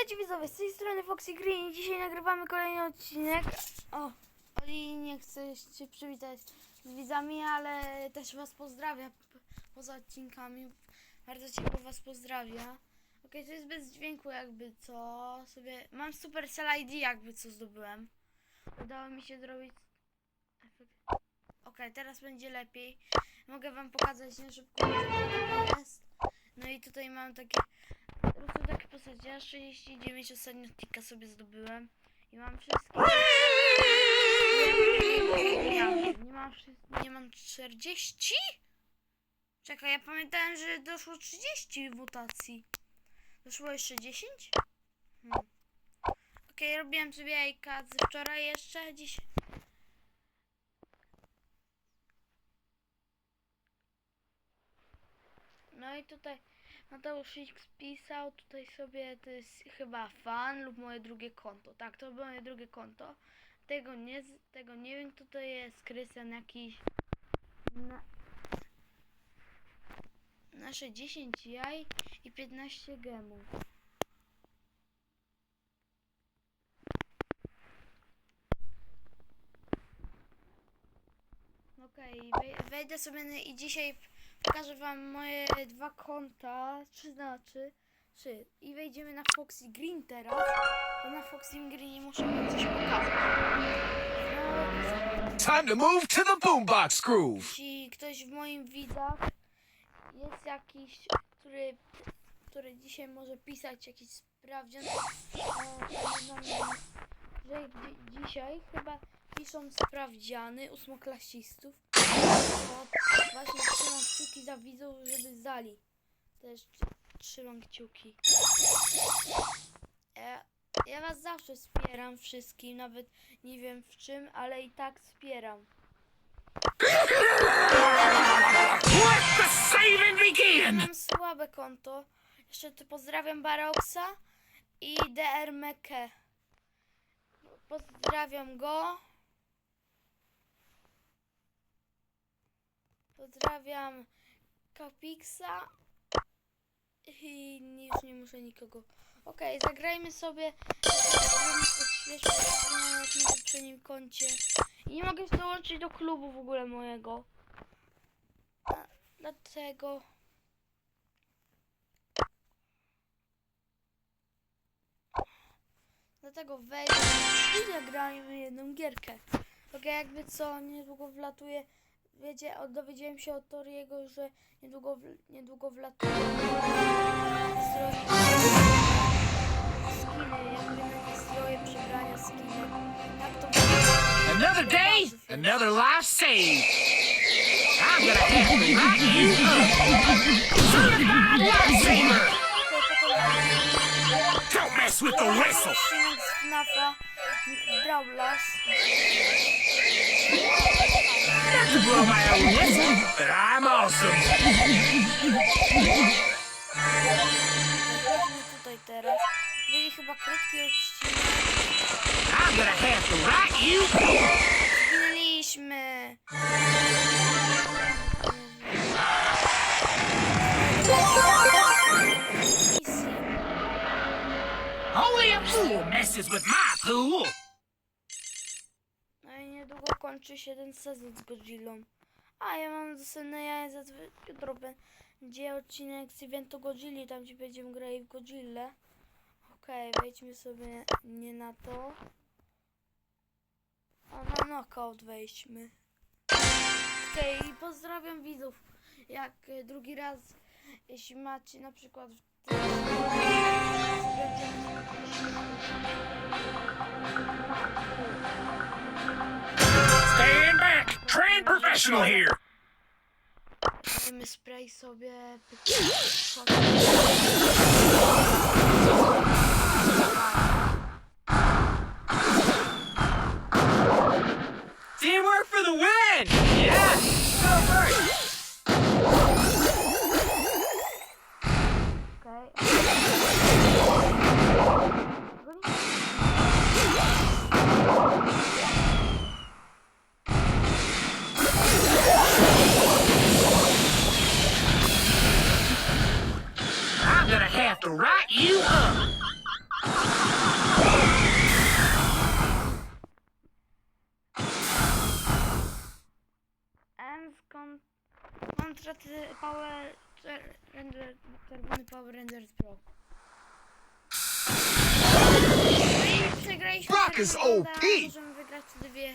Witajcie widzowie, z tej strony Foxy Green i dzisiaj nagrywamy kolejny odcinek. O, Oli nie chce się przywitać z widzami, ale też was pozdrawia poza odcinkami. Bardzo ciepło was pozdrawia. Okej, to jest bez dźwięku jakby co sobie... Mam Supercell ID jakby co zdobyłem. Udało mi się zrobić... efekt. Okej, teraz będzie lepiej. Mogę wam pokazać na szybko, to jest. No i tutaj mam takie prostu takie postacie. Ja 39 ostatnio tika sobie zdobyłem. I mam wszystkie. Nie, nie mam. Nie mam 40? Czekaj, ja pamiętałem, że doszło 30 mutacji. Doszło jeszcze 10? Hmm. Okej, robiłem sobie jajka z wczoraj jeszcze, dziś. No i tutaj Mateusz X pisał tutaj sobie, to jest chyba fan lub moje drugie konto. Tak, to było moje drugie konto. Tego nie, tego nie wiem, kto to jest. Krystian jakiś. Na, nasze 10 jaj i 15 gemów. Okej, wej- wejdę sobie i dzisiaj pokażę wam moje dwa konta, czy znaczy, trzy. I wejdziemy na Foxy Green teraz, bo na Foxy Green muszę wam coś pokazać. No, Time to move to the boombox groove. jeśli ktoś w moim widzach jest jakiś, który, który dzisiaj może pisać jakiś sprawdzian, że dzi- dzisiaj chyba piszą sprawdziany ósmoklasistów. Właśnie trzymam kciuki za widzów, żeby zdali. Też tr- trzymam kciuki. Ja, ja was zawsze wspieram wszystkim, nawet nie wiem w czym, ale i tak wspieram. Let the saving begin. Mam słabe konto. Jeszcze tu pozdrawiam Baroxa i DR Meke. Pozdrawiam go. Pozdrawiam Kapixa. I już nie muszę nikogo. Okej, zagrajmy sobie. Na poprzednim koncie. I nie mogę dołączyć do klubu w ogóle mojego. Dlatego. Dlatego wejdę i zagrajmy jedną gierkę. Okej, jakby co, niedługo wlatuje. Wiecie, o- dowiedziałem się od Toriego, że niedługo, w, niedługo wlatuje. Skiny, jakby zdrowie przebrania skiny. Jak to Another day, another life saved. I'm gonna have to light you up. Certified lifesaver. Don't mess with the whistle. Odcinek z FNAFa Brawl Stars. Not to blow my own whistle, but I'm awesome. Chodźmy tutaj teraz. Byli chyba krótki odcinek. I'm gonna have to light you up. Zginęliśmy. Misji. Only a fool messes with my. No i niedługo kończy się ten sezon z Godzillą. A ja mam dostępne jaja za jutro będzie odcinek z eventu Godzilli, tam gdzie będziemy grali w Godzillę. Okej, wejdźmy sobie nie na to. A na knockout wejdźmy. Okej, i pozdrawiam widzów. Jak e, drugi raz, jeśli macie na przykład Stand back. Trained professional here. Spray sobie. Power Render, czerwony Power Render Pro. No przegraliśmy. Brock is OP. Możemy wygrać dwie